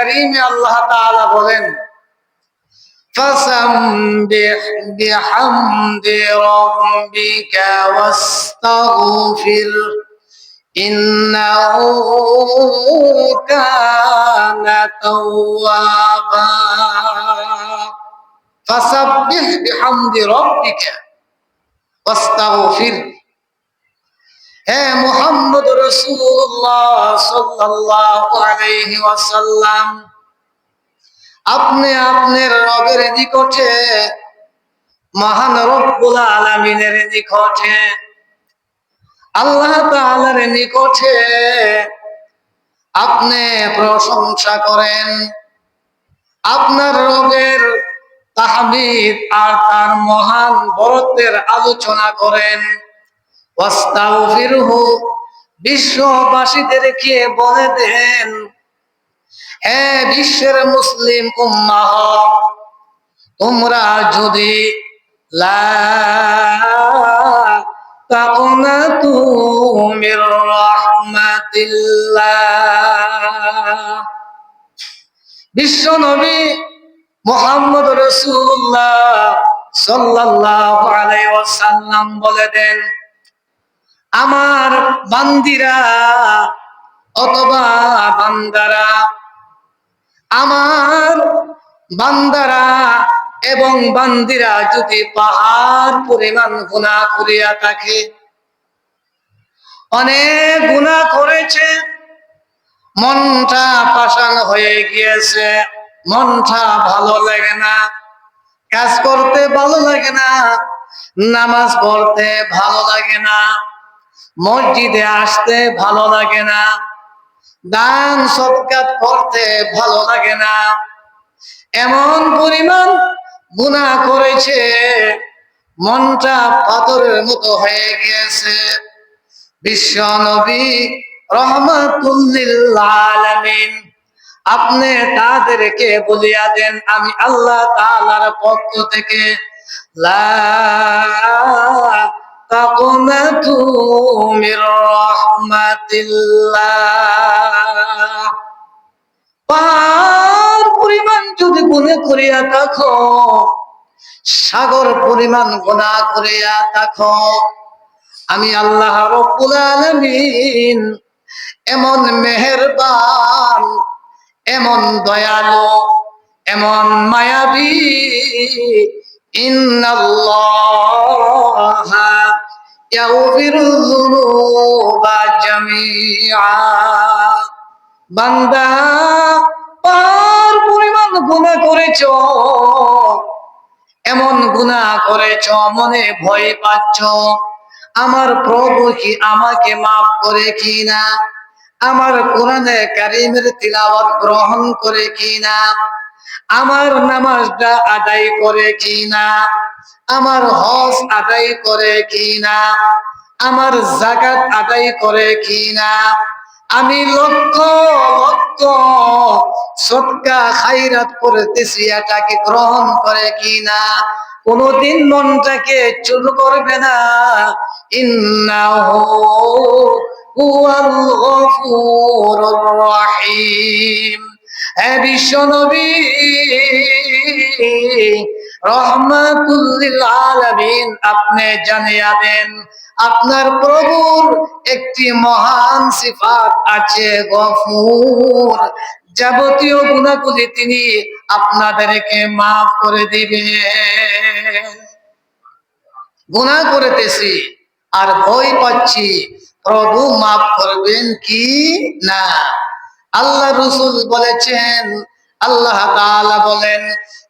কারিমে আল্লাহ তাআলা বলেন فسبح بحمد ربك واستغفر إنه كان توابا فسبح بحمد ربك واستغفر হে মুহাম্মদ রসুল্লাহ আপনি আপনার রবের নিকটে, মহান রব্বুল আলামিনের নিকটে, আল্লাহ তাআলার নিকটে আপনি প্রশংসা করেন। আপনার রবের তাহমিদ আর তার মহান বরত্বের আলোচনা করেন। বিশ্ববাসীদেরকে বলে দেন, হে বিশ্বের মুসলিম উম্মাহ, তোমরা যদি বিশ্ব নবী মোহাম্মদ রসুল্লাহ আলাইহি ওয়াসাল্লাম বলে দেন আমার বান্দিরা অথবা বান্দারা, আমার বান্দারা এবং বান্দিরা যদি পাহাড় পরিমাণ গুণা করিয়া থাকে, অনেক গুণা করেছে, মনটা পাষাণ হয়ে গিয়েছে, মনটা ভালো লাগে না, কাজ করতে ভালো লাগে না, নামাজ পড়তে ভালো লাগে না মসজিদে আসতে ভালো লাগে না। দান সৎকার করতে ভালো লাগে না। এমন পরিমাণ গুণা করেছে, মনটা পাথরের মতো হয়ে গিয়েছে। বিশ্ব নবী রহমাতুল্লিল আলামিন, আপনি তাদেরকে বলিয়া দেন, আমি আল্লাহ তাআলার পক্ষ থেকে লা তাকুনাতু মির রাহমাতিল্লাহ পাহাড় পরিমাণ যদি গুণে করিয়া থাকো, সাগর পরিমাণ গুণা করিয়া থাকো, আমি আল্লাহ রব্বুল আলামিন এমন মেহেরবান, এমন দয়ালু, এমন মায়াবী, ইন্নাল্লাহা পার পরিমাণ করেছ, এমন করেছ, মনে ভয় পাচ্ছ। আমার প্রভু কি আমাকে মাফ করে কিনা? আমার কোরআনে কারিমের তিলাওয়াত গ্রহণ করে কি না আমার নামাজটা আদায় করে কিনা? আমার হজ আদায় করে কিনা? আমার জাকাত আদায় করে কিনা? আমি লক্ষ লক্ষ সৎকা খাইরাত করতেছি, এটাকে গ্রহণ করে কিনা? কোনদিন মনটাকে চুল করবে না। হে বিশ্ব নবী আলামিন, আপনি জানিয়া দেন আপনার প্রভুর একটি মহান সিফাত আছে গফুর। যাবতীয় গুণাগুলি তিনি আপনাদেরকে মাফ করে দিবেন। গুণা করিতেছি আর ভয় পাচ্ছি, প্রভু মাফ করবেন কি না? আল্লাহ রসুল বলেছেন, আল্লাহ তাআলা বলেন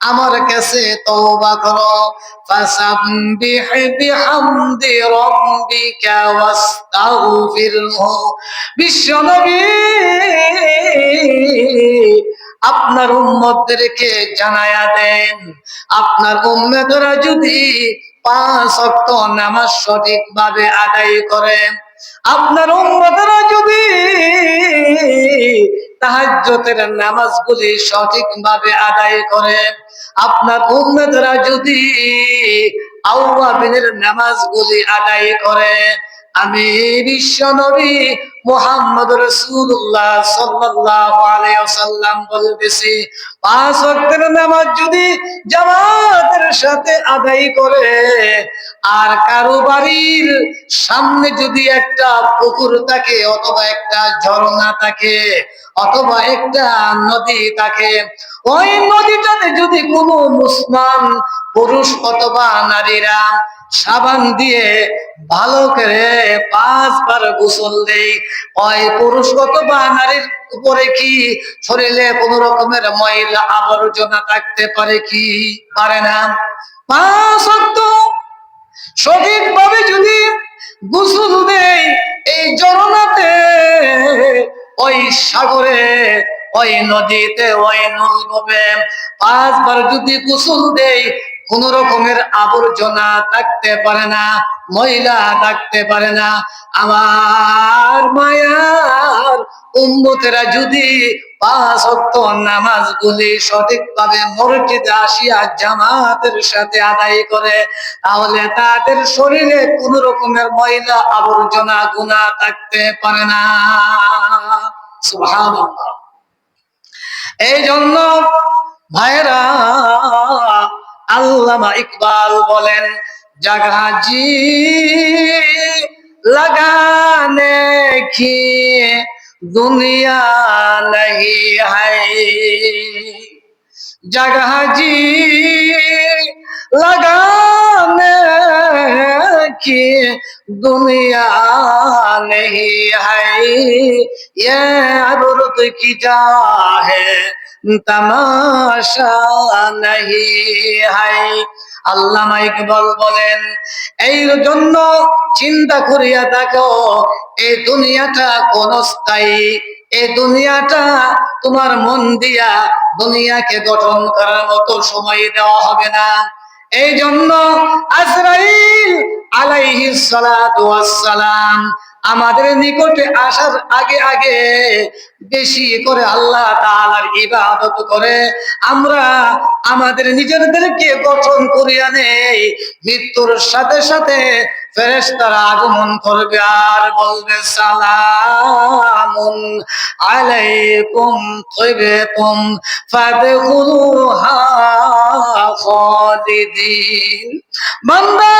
আমার কাছে তওবা করো। ফাসাববিহ বিহামদি রাব্বিকা ওয়াস্তাগফিরহু। বিশ্বনবী, আপনার উম্মতদেরকে জানায়া দেন। আপনার উম্মতরা যদি পাঁচ ওয়াক্ত নামাজ সঠিকভাবে আদায় করেন আপনার উম্মতরা যদি তাহাজ্জতের নামাজগুলি সঠিকভাবে আদায় করে, আপনার উম্মতরা যদি আউয়াবিনের নামাজগুলি আদায় করে আমি বিশ্ব নবী মোহাম্মদ রসুল্লাহ সাল্লাল্লাহু আলাইহি বলতেছি, পাঁচ ওয়াক্তের নামাজ যদি জামাতের সাথে আদায় করে, আর কারও বাড়ির সামনে যদি একটা পুকুর থাকে অথবা একটা ঝর্ণা থাকে অথবা একটা নদী থাকে, ওই নদীটাতে যদি কোনো মুসলমান পুরুষ অথবা নারীরা সাবান দিয়ে ভালো করে পাঁচবার গোসল দেই। ওই পুরুষ অথবা নারীর উপরে কি? শরীরে কোন রকমের ময়লা আবর্জনা থাকতে পারে কি? পারে না। পাঁচ সঠিকভাবে যদি গোসল দেই, এই জরনাতে ওই সাগরে, ওই নদীতে, ওই নলকূপে পাঁচবার যদি গোসল দেই কোন রকমের আবর্জনা থাকতে পারে না মহিলা থাকতে পারে না। আমার মায়ার উম্মতেরা যদি মসজিদে আসিয়া জামাতের সাথে আদায় করে, তাহলে তাদের শরীরে কোন রকমের ময়লা আবর্জনা গুণা থাকতে পারে না। এই জন্য ভাইরা আল্লামা ইকবাল বলেন জাগাজি लगाने की दुनिया नहीं है जगह जी लगाने की दुनिया नहीं है ये अबरुद की जा है তামাশা নাহি হাই আল্লামা ইকবাল বলেন, এই জন্য চিন্তা করিয়া দেখো এই দুনিয়াটা কোন স্থায়ী এই দুনিয়াটা তোমার মন দিয়া দুনিয়াকে গঠন করার মতো সময় দেওয়া হবে না। এই জন্য আমাদের নিকটে আসার আগে আগে বেশি করে আল্লাহ তাআলার ইবাদত করে। আমরা আমাদের নিজেদেরকে গঠন করিয়া নেই। মৃত্যুর সাথে সাথে আগমন করবে আর বলবে, সালামুন আলাইকুম ফাদখুলুহা খালিদিন। বান্দা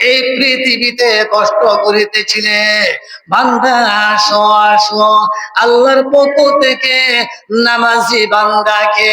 এই পৃথিবীতে কষ্ট করিতেছিলে। বান্দা আসো আসো। আল্লাহর পক্ষ থেকে নামাজি বান্দাকে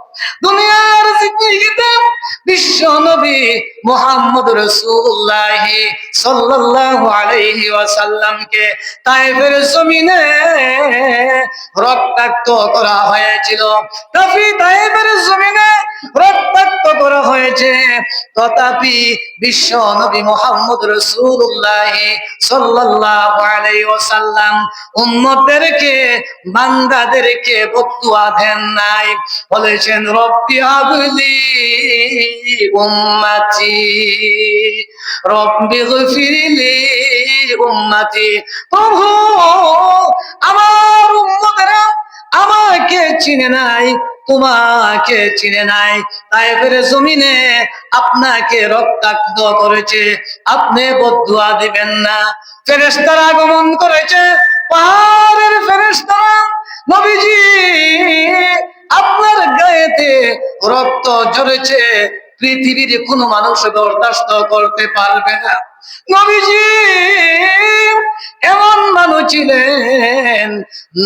দুনিয়ার জিন্দিগিতে বিশ্ব নবী মোহাম্মদ রসুল্লাহ সাল্লাল্লাহু আলাইহি ওয়াসাল্লামকে তাইফের জমিনে রক্তাক্ত করা হয়েছিল। তফি তাইফের জমিনে রক্তাক্ত করা হয়েছে। তথাপি বিশ্ব নবী মোহাম্মদ রসুল্লাহ সাল্লাল্লাহু আলাইহি ওয়াসাল্লাম উম্মতদেরকে, বান্দাদেরকে বদুয়া দেন নাই। বলেছেন রব্বি হাবলি উম্মতি, রব্বি গফিরলি উম্মতি। প্রভু, আমার উম্মতরা আমাকে চিনে নাই, তোমাকে চিনে নাই। তাই ফেরে জমিনে আপনাকে রক্তাক্ত করেছে, আপনি বদুয়া দিবেন না। ফেরেস্তারা আগমন করেছে, পাহাড়ের ফেরেস্তারা নবীজি আপনার গায়েতে রক্ত ঝরেছে, পৃথিবীর কোনো মানুষ বরদাস্ত করতে পারবে না। নবীজি, এমন মানুষ ছিলেন,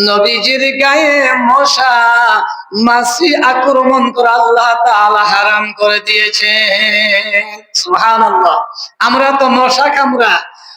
নবীজির গায়ে মশা, মাসি আক্রমণ করে আল্লাহ তাআলা হারাম করে দিয়েছে সুবহানাল্লাহ, আমরা তো মশা কামড়া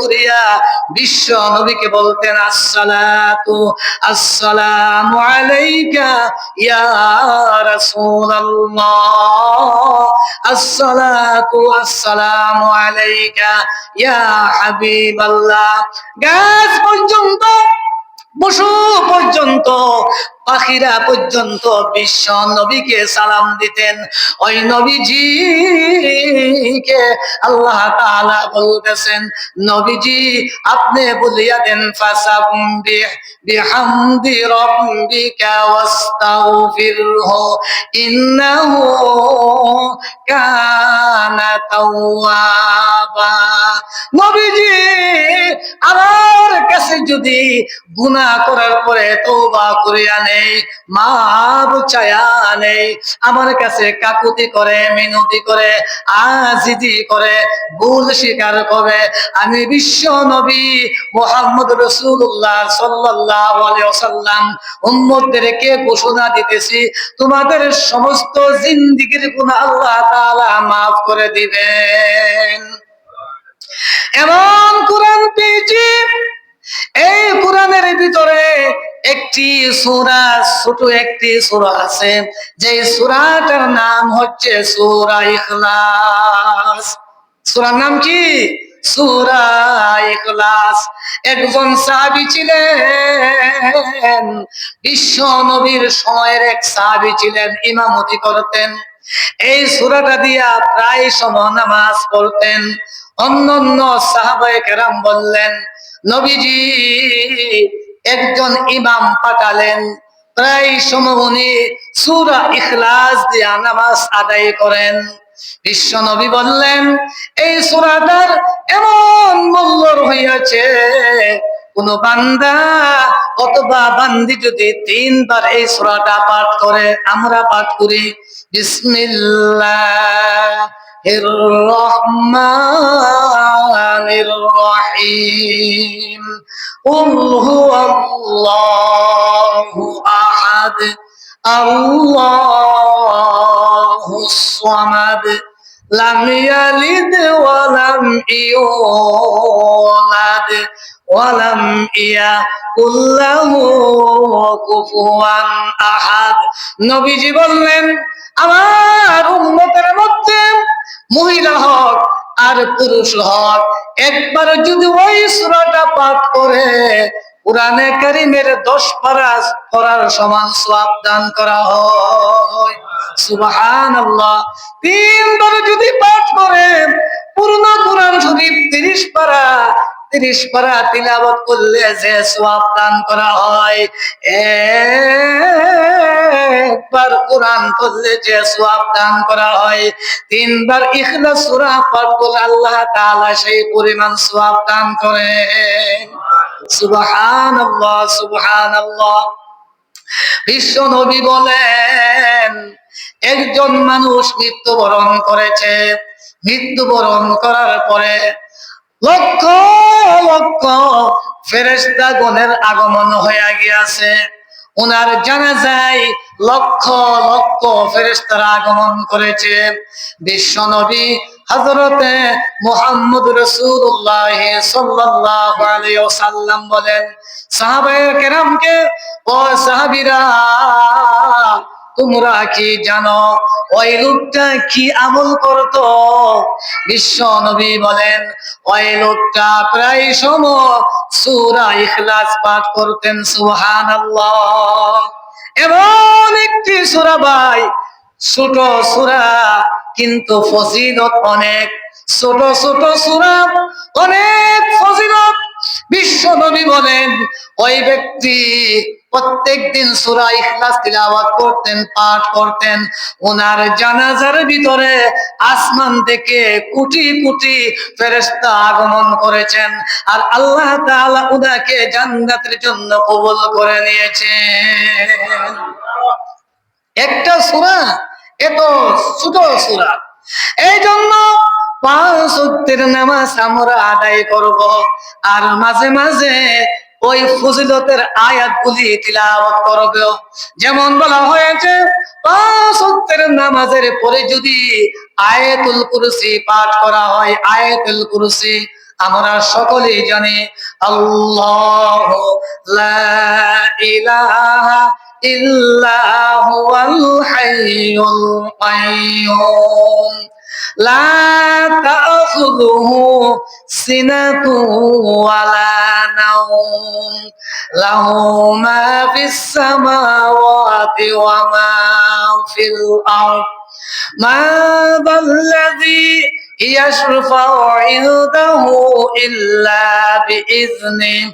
করিয়া বিশ্ব নবীকে বলতেন, আসসালাতু, আসসালামু আলাইকা ইয়া রাসূলুল্লাহ। আসসালাতু, আসসালামু আলাইকা ইয়া হাবিবাল্লাহ। গাছ পর্যন্ত বসু পর্যন্ত পাখিরা পর্যন্ত বিশ্ব নবীকে সালাম দিতেন। ওই নবীজিকে আল্লাহ তাআলা বলতেছেন, নবীজি, আপনি বলিয়া দেন ফাসাবিহ বিহামদি রাব্বিকা ওয়াস্তাগফিরহু, ইন্নাহু কানা তাওয়াবা। নবীজি যদি গুনাহ করার পরে তওবা করে আনে মাপ চায়া নেই আমার কাছে কাকুতি করে, মিনতি করে আজিদি করে, ভুল স্বীকার করে, আমি বিশ্ব নবী মোহাম্মদ রসুল্লাহ সাল্লাল্লাহু আলাইহি ওয়াসাল্লাম উম্মতদেরকে ঘোষণা দিতেছি? তোমাদের সমস্ত জিন্দিগির গুনাহ আল্লাহ তাআলা মাফ করে দিবেন। এমন কোরআন পেয়েছি একটি সূরা, ছোট একটি সূরা আছে। যে সূরাটার নাম হচ্ছে সূরা ইখলাস। সূরার নাম কি? সূরা একজন সাহাবী ছিলেন, বিশ্ব নবীর সময়ের এক সাহাবী ছিলেন, ইমামতি করতেন। এই সূরাটা দিয়া প্রায় সময় নামাজ পড়তেন। অন্যান্য সাহাবায়ে কেরাম বললেন, নবীজি একজন ইমাম পাঠালেন। প্রায় সময় উনি সুরা ইখলাস দিয়া নামাজ আদায় করেন। বিশ্ব নবী বললেন, এই সুরাটার এমন মূল্য হইয়াছে কোন বান্দা অথবা বান্দি যদি তিনবার এই সুরাটা পাঠ করে, আমরা পাঠ করি, বিসমিল্লাহ। الرحمن الرحيم قل هو الله أحد الله الصمد لم يلد ولم يولد ولم يكن له كفوا أحد নবীজি বললেন আমার উম্মতের মধ্যে মহিলা হক আর পুরুষ হক। একবার যদি ওই সুরাটা পাঠ করে, কোরআনে কারিমের দশ পারা পড়ার সমান সওয়াব দান করা হয়। সুবহানাল্লাহ। তিনবার যদি পাঠ করে পূর্ণ কোরআন শরীফ তিরিশ পারা তিরিশ পারা তিলাবত করলে যে সওয়াব দান করা হয়, একবার কোরআন পড়লে যে সওয়াব দান করা হয়, তিনবার ইখলাস সূরা পাঠ করলে আল্লাহ তাআলা সেই পরিমাণ সওয়াব দান করেন। সুবহানাল্লাহ সুবহানাল্লাহ। বিশ্ব নবী বলেন, একজন মানুষ মৃত্যুবরণ করেছে। মৃত্যুবরণ করার পরে লক্ষ লক্ষ ফেরেস্তা গণের আগমন হয়ে গিয়াছে। ওনার জানা যায় লক্ষ লক্ষ ফেরেস্তারা আগমন করেছে। বিশ্ব নবী হজরতে মোহাম্মদ রসুল্লাহ ওয়াসাল্লাম বলেন, সাহাবায়ে কেরামকে, ও সাহাবিরা, তোমরা কি জানো, ওই লোকটা কি আমল করত? বিশ্ব নবী বলেন, ওই লোকটা প্রায় সময় সূরা ইখলাস পাঠ করতেন, সুবহানাল্লাহ। এমন একটি সূরা ভাই, ছোট সূরা, কিন্তু ফজিলত অনেক। ছোট ছোট সুরা, অনেক ফজিলত। বিশ্ব নবী বলেন, ওই ব্যক্তি প্রত্যেক দিন সুরা ইখলাস তিলাওয়াত করতেন, পাঠ করতেন। ওনার জানাজার ভিতরে আসমান থেকে কোটি কোটি ফেরেশতা আগমন করেছেন আর আল্লাহ তাআলা উনাকে জান্নাতের জন্য কবুল করে নিয়েছেন। একটা সূরা, এত ছোট সূরা। এই জন্য পাঁচ ওয়াক্তের নামাজ আমরা আদায় করব। আর মাঝে মাঝে ওই ফজিলতের আয়াতগুলি তিলাওয়াত করব। যেমন বলা হয়েছে পাঁচ নামাজের পরে যদি আয়াতুল কুরসি পাঠ করা হয়, আয়াতুল কুরসি, আমরা সকলেই জানি, আল্লাহ লা ইলাহা ইল্লা হুয়াল হাইয়ুল কাইয়ুম। لا تأخذه سنة ولا نوم له ما في السماوات وما في الأرض ما ذا الذي يشفع عنده إلا بإذنه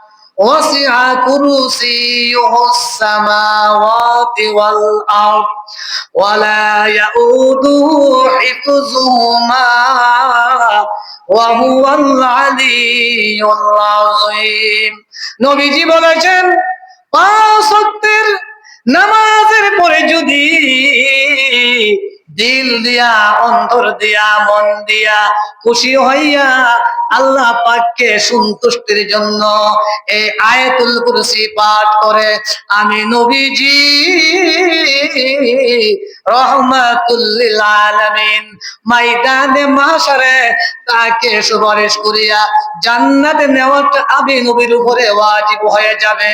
وسع كرسيه السماوات والأرض ولا يؤوده حفظهما وهو العلي العظيم নবীজি বলেছেন পাঁচ ওয়াক্তের নামাজের পরে যদি দিল দিয়া, অন্তর দিয়া, মন দিয়া খুশি হইয়া আল্লাহ পাককে সন্তুষ্টির জন্য এই আয়াতুল কুরসি পাঠ করে, আমি নবীজি রহমাতুল্লিল আলামিন ময়দানে মাশারে তাকে সুপারিশ করিয়া জান্নাতে নেওয়াটা আমি নবীর উপরে ওয়াজিব হয়ে যাবে।